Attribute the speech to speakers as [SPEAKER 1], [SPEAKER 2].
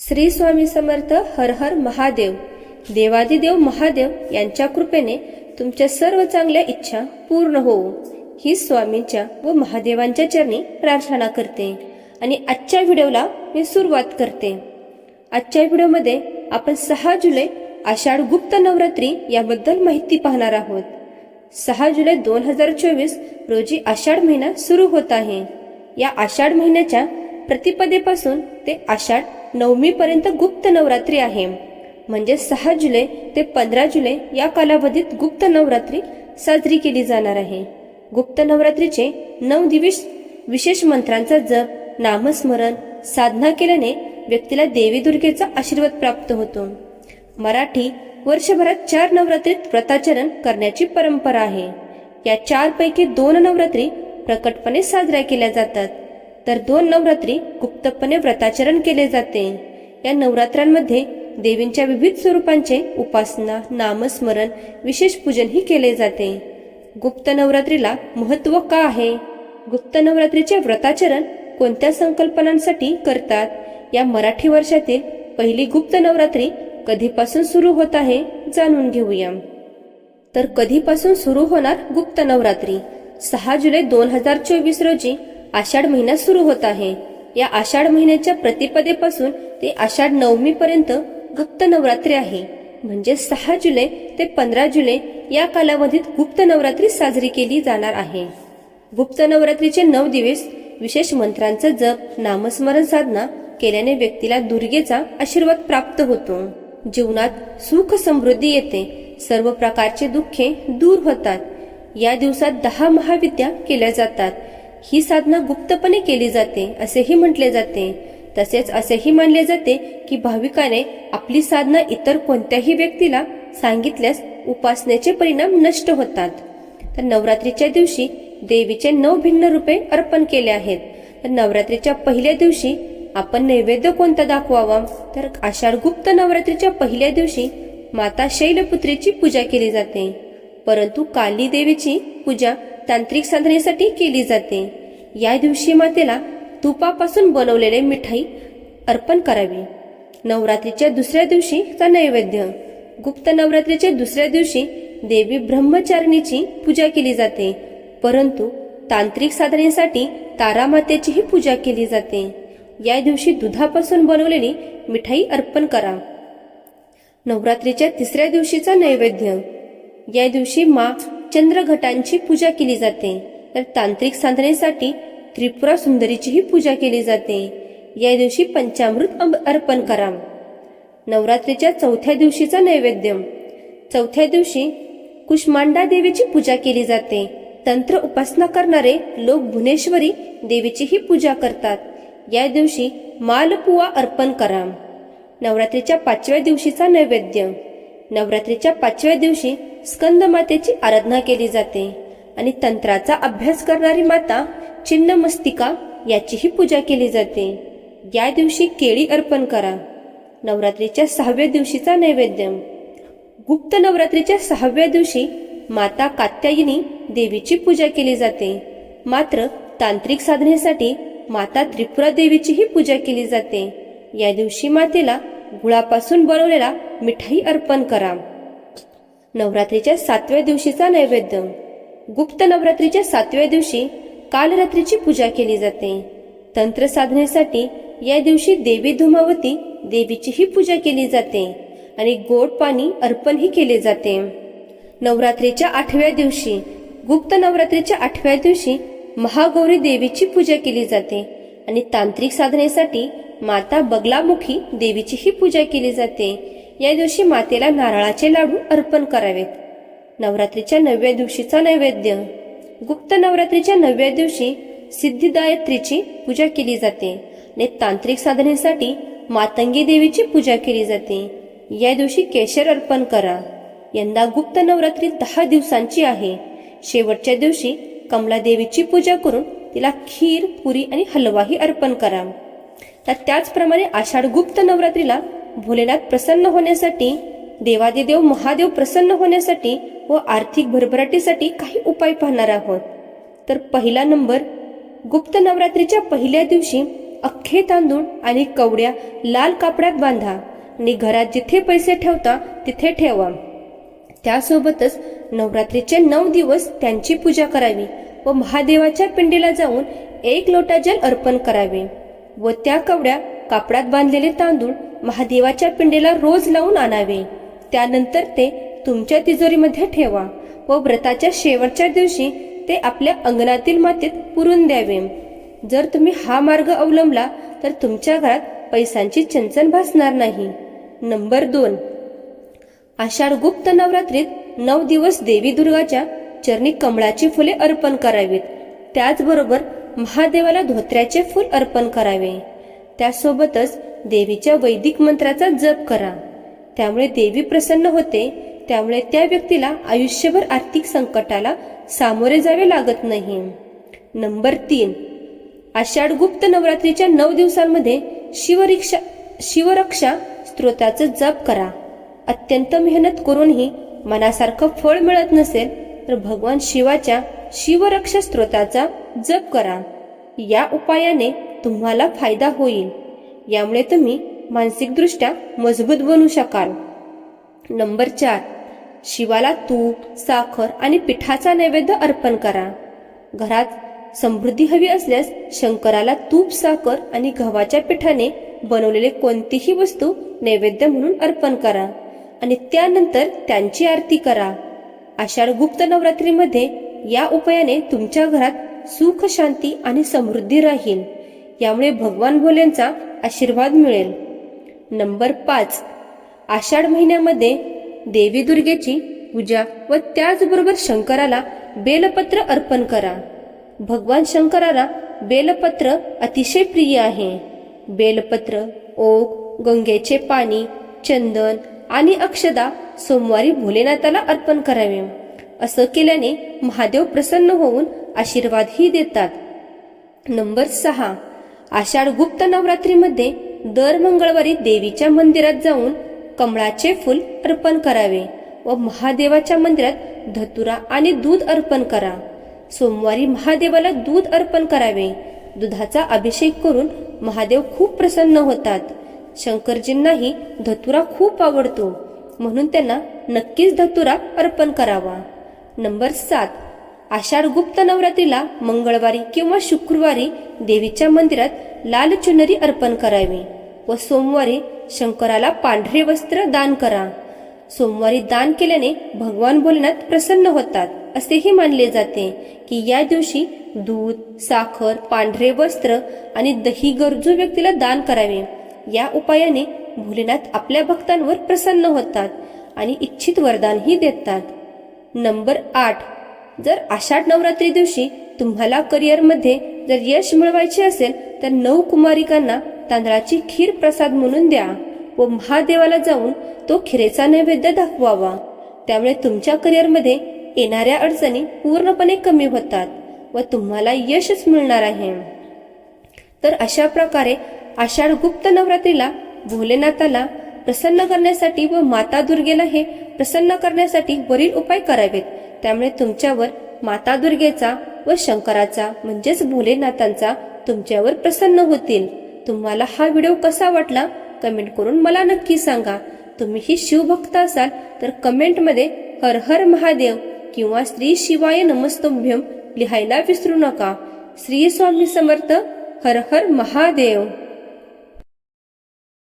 [SPEAKER 1] श्री स्वामी समर्थ हर हर महादेव. देवादिदेव महादेव यांच्या कृपेने तुमच्या सर्व चांगल्या इच्छा पूर्ण होऊ ही स्वामींच्या व महादेवांच्या चरणी प्रार्थना करते. आणि आजच्या व्हिडिओला मी सुरुवात करते. आजच्या व्हिडिओमध्ये आपण सहा जुलै आषाढ गुप्त नवरात्री याबद्दल माहिती पाहणार आहोत. सहा जुलै दोन हजार चोवीस रोजी आषाढ महिना सुरू होत आहे. या आषाढ महिन्याच्या प्रतिपदेपासून ते आषाढ नवमीपर्यंत गुप्त नवरात्री आहे. म्हणजे सहा जुलै ते पंधरा जुलै या कालावधीत गुप्त नवरात्री साजरी केली जाणार आहे. गुप्त नवरात्रीचे नऊ दिवस विशेष मंत्रांचा जप नामस्मरण साधना केल्याने व्यक्तीला देवी दुर्गेचा आशीर्वाद प्राप्त होतो. मराठी वर्षभरात चार नवरात्रीत व्रताचरण करण्याची परंपरा आहे. या चारपैकी दोन नवरात्री प्रकटपणे साजऱ्या केल्या जातात. तर दोन नवरात्री गुप्तपणे व्रताचरण केले जाते. या नवरात्रांमध्ये देवींच्या विविध स्वरूपांचे उपासना नामस्मरण विशेष पूजनही केले जाते. गुप्त नवरात्रीला महत्त्व का आहे? गुप्त नवरात्रीचे व्रताचरण कोणत्या संकल्पनांसाठी करतात? या मराठी वर्षातील पहिली गुप्त नवरात्री कधीपासून सुरू होत आहे जाणून घेऊया. तर कधीपासून सुरू होणार गुप्त नवरात्री? सहा जुलै दोन हजार चोवीस रोजी आषाढ महिना सुरू होत आहे. या आषाढ महिन्याच्या प्रतिपदेपासून ते आषाढ नवमी पर्यंत गुप्त नवरात्री आहे. म्हणजे सहा जुलै ते पंधरा जुलै या कालावधीत गुप्त नवरात्री साजरी केली जाणार आहे. गुप्त नवरात्रीचे नऊ दिवस विशेष मंत्रांचा जप नामस्मरण साधना केल्याने व्यक्तीला दुर्गेचा आशीर्वाद प्राप्त होतो. जीवनात सुख समृद्धी येते. सर्व प्रकारचे दुःखे दूर होतात. या दिवसात दहा महाविद्या केल्या जातात. ही साधना गुप्तपणे केली जाते असेही म्हटले जाते. तसेच असेही मानले जाते की भाविकाने आपली साधना इतर कोणत्याही व्यक्तीला सांगितल्यास उपासनेचे परिणाम नष्ट होतात. तर नवरात्रीच्या दिवशी देवीचे नऊ भिन्न रूपे अर्पण केले आहेत. तर नवरात्रीच्या पहिल्या दिवशी आपण नैवेद्य कोणता दाखवावा? तर आषाढगुप्त नवरात्रीच्या पहिल्या दिवशी माता शैलपुत्रीची पूजा केली जाते. परंतु काली देवीची पूजा तांत्रिक साधनेसाठी केली जाते. या दिवशी मातेला तुपापासून बनवलेले मिठाई अर्पण करावी. नवरात्रीच्या दुसऱ्या दिवशीचा नैवेद्य. गुप्त नवरात्रीच्या दुसऱ्या दिवशी देवी ब्रह्मचारिणीची पूजा केली जाते. परंतु तांत्रिक साधनेसाठी तारामातेचीही पूजा केली जाते. या दिवशी दुधापासून बनवलेली मिठाई अर्पण करा. नवरात्रीच्या तिसऱ्या दिवशीचा नैवेद्य. या दिवशी मा चंद्रघटांची पूजा केली जाते. तर तांत्रिक साधनेसाठी त्रिपुरा सुंदरीचीही पूजा केली जाते. या दिवशी पंचामृत अर्पण करा. नवरात्रीच्या चौथ्या दिवशीचा नैवेद्य. चौथ्या दिवशी कुष्मांडा देवीची पूजा केली जाते. तंत्र उपासना करणारे लोक भुवनेश्वरी देवीचीही पूजा करतात. या दिवशी मालपुवा अर्पण करा. नवरात्रीच्या पाचव्या दिवशीचा नैवेद्य. नवरात्रीच्या पाचव्या दिवशी स्कंद मातेची आराधना केली जाते आणि तंत्राचा अभ्यास करणारी माता चिन्नमस्तिका याचीही पूजा केली जाते. या दिवशी केळी अर्पण करा. नवरात्रीच्या सहाव्या दिवशीचा नैवेद्य गुप्त नवरात्रीच्या सहाव्या दिवशी माता कात्यायिनी देवीची पूजा केली जाते. मात्र तांत्रिक साधनेसाठी माता त्रिपुरा देवीचीही पूजा केली जाते. या दिवशी मातेला गुळापासून बनवलेला मिठाई अर्पण करा. नवरात्रीच्या सातव्या दिवशीचा नैवेद्य. गुप्त नवरात्रीच्या सातव्या दिवशी कालरात्रीची पूजा केली जाते. तंत्र साधनेसाठी या दिवशी देवी धुमावती देवीचीही पूजा केली जाते आणि गोड पाणी अर्पणही केले जाते. नवरात्रीच्या आठव्या दिवशी गुप्त नवरात्रीच्या आठव्या दिवशी महागौरी देवीची पूजा केली जाते आणि तांत्रिक साधनेसाठी माता बगलामुखी देवीचीही पूजा केली जाते. या दिवशी मातेला नारळाचे लाडू अर्पण करावेत. नवरात्रीच्या नवव्या दिवशीचा नैवेद्य. गुप्त नवरात्रीच्या नवव्या दिवशी सिद्धिदायत्रीची पूजा केली जाते आणि तांत्रिक साधनेसाठी मातंगी देवीची पूजा केली जाते. या दिवशी केशर अर्पण करा. यंदा गुप्त नवरात्री दहा दिवसांची आहे. शेवटच्या दिवशी कमला देवीची पूजा करून तिला खीर पुरी आणि हलवाही अर्पण करा. तर त्याचप्रमाणे आषाढ गुप्त नवरात्रीला भोलेनाथ प्रसन्न होण्यासाठी देवादिदेव महादेव प्रसन्न होण्यासाठी व आर्थिक भरभराटीसाठी काही उपाय पाहणार आहोत. तर पहिला नंबर गुप्त नवरात्रीच्या पहिल्या दिवशी अख्खे तांदूळ आणि कवड्या लाल कापडात बांधा आणि घरात जिथे पैसे ठेवता तिथे ठेवा. त्यासोबतच नवरात्रीचे नऊ दिवस त्यांची पूजा करावी व महादेवाच्या पिंडीला जाऊन एक लोटा जल अर्पण करावे. व त्या कवड्या कापडात बांधलेले तांदूळ महादेवाच्या पिंडेला रोज लावून आणावे. त्यानंतर ते तुमच्या तिजोरीमध्ये ठेवा व व्रताच्या शेवटच्या दिवशी ते आपल्या अंगणातील मातीत पुरून द्यावे. जर तुम्ही हा मार्ग अवलंबला तर तुमच्या घरात पैशांची चंचन भासणार नाही. नंबर दोन. आषाढ गुप्त नवरात्रीत नऊ दिवस देवी दुर्गाच्या चरणी कमळाची फुले अर्पण करावीत. त्याचबरोबर महादेवाला धोत्र्याचे फूल अर्पण करावे. त्यासोबतच देवीच्या वैदिक मंत्राचा जप करा. त्यामुळे देवी प्रसन्न होते त्यामुळे त्या व्यक्तीला आयुष्यभर आर्थिक संकटाला सामोरे जावे लागत नाही. नंबर तीन. आषाढ गुप्त नवरात्रीच्या नऊ दिवसांमध्ये शिवरिक्षा शिवरक्षा स्त्रोताचं जप करा. अत्यंत मेहनत करूनही मनासारखं फळ मिळत नसेल तर भगवान शिवाच्या शिवरक्षा स्त्रोताचा जप करा. या उपायाने तुम्हाला फायदा होईल. यामुळे तुम्ही मानसिकदृष्ट्या मजबूत बनू शकाल. नंबर चार. शिवाला तूप साखर आणि पिठाचा नैवेद्य अर्पण करा. घरात समृद्धी हवी असल्यास शंकराला तूप साखर आणि गव्हाच्या पिठाने बनवलेले कोणतीही वस्तू नैवेद्य म्हणून अर्पण करा आणि त्यानंतर त्यांची आरती करा. आषाढ गुप्त नवरात्रीमध्ये या उपायाने तुमच्या घरात सुख शांती आणि समृद्धी राहील यामुळे भगवान भोलेंचा आशीर्वाद मिळेल. नंबर पाच. आषाढ महिन्यामध्ये देवी दुर्गेची पूजा व त्याचबरोबर शंकराला बेलपत्र अर्पण करा. भगवान शंकराला बेलपत्र अतिशय प्रिय आहे. बेलपत्र ओक गंगेचे पाणी चंदन आणि अक्षदा सोमवारी भोलेनाथाला अर्पण करावे. असं केल्याने महादेव प्रसन्न होऊन आशीर्वादही देतात. नंबर सहा. आषाढ गुप्त नवरात्रीमध्ये दर मंगळवारी देवीच्या मंदिरात जाऊन कमळाचे फूल अर्पण करावे व महादेवाच्या मंदिरात धतुरा आणि दूध अर्पण करा. सोमवारी महादेवाला दूध अर्पण करावे. दुधाचा अभिषेक करून महादेव खूप प्रसन्न होतात. शंकरजींनाही धतुरा खूप आवडतो. म्हणून त्यांना नक्कीच धतुरा अर्पण करावा. नंबर सात. आषाढ गुप्त नवरात्रीला मंगळवारी किंवा शुक्रवारी देवीच्या मंदिरात लाल चुनरी अर्पण करावी व सोमवारी शंकराला पांढरे वस्त्र दान करा. सोमवारी दान केल्याने भगवान भोलेनाथ प्रसन्न होतात असेही मानले जाते की या दिवशी दूध साखर पांढरे वस्त्र आणि दही गरजू व्यक्तीला दान करावे. या उपायाने भोलेनाथ आपल्या भक्तांवर प्रसन्न होतात आणि इच्छित वरदानही देतात. नंबर आठ. जर आषाढ नवरात्री दिवशी तुम्हाला करिअरमध्ये जर यश मिळवायचे असेल तर नऊ कुमारिकांना तांदळाची खीर प्रसाद म्हणून द्या व महादेवाला जाऊन तो खिरेचा नैवेद्य दाखवावा. त्यामुळे तुमच्या करिअरमध्ये येणाऱ्या अडचणी पूर्णपणे कमी होतात व तुम्हाला यशच मिळणार आहे. तर अशा प्रकारे आषाढ गुप्त नवरात्रीला भोलेनाथाला प्रसन्न करण्यासाठी व माता दुर्गेला हे प्रसन्न करण्यासाठी वरील उपाय करावेत. त्यामुळे तुमच्यावर माता दुर्गेचा व शंकराचा म्हणजेच भोलेनाथांचा तुमच्यावर प्रसन्न होतील. तुम्हाला हा व्हिडिओ कसा वाटला कमेंट करून मला नक्की सांगा. तुम्ही ही शिवभक्त असाल तर कमेंटमध्ये हर हर महादेव किंवा श्री शिवाय नमस्तुभ्यम लिहायला विसरू नका. श्री स्वामी समर्थ हर हर महादेव.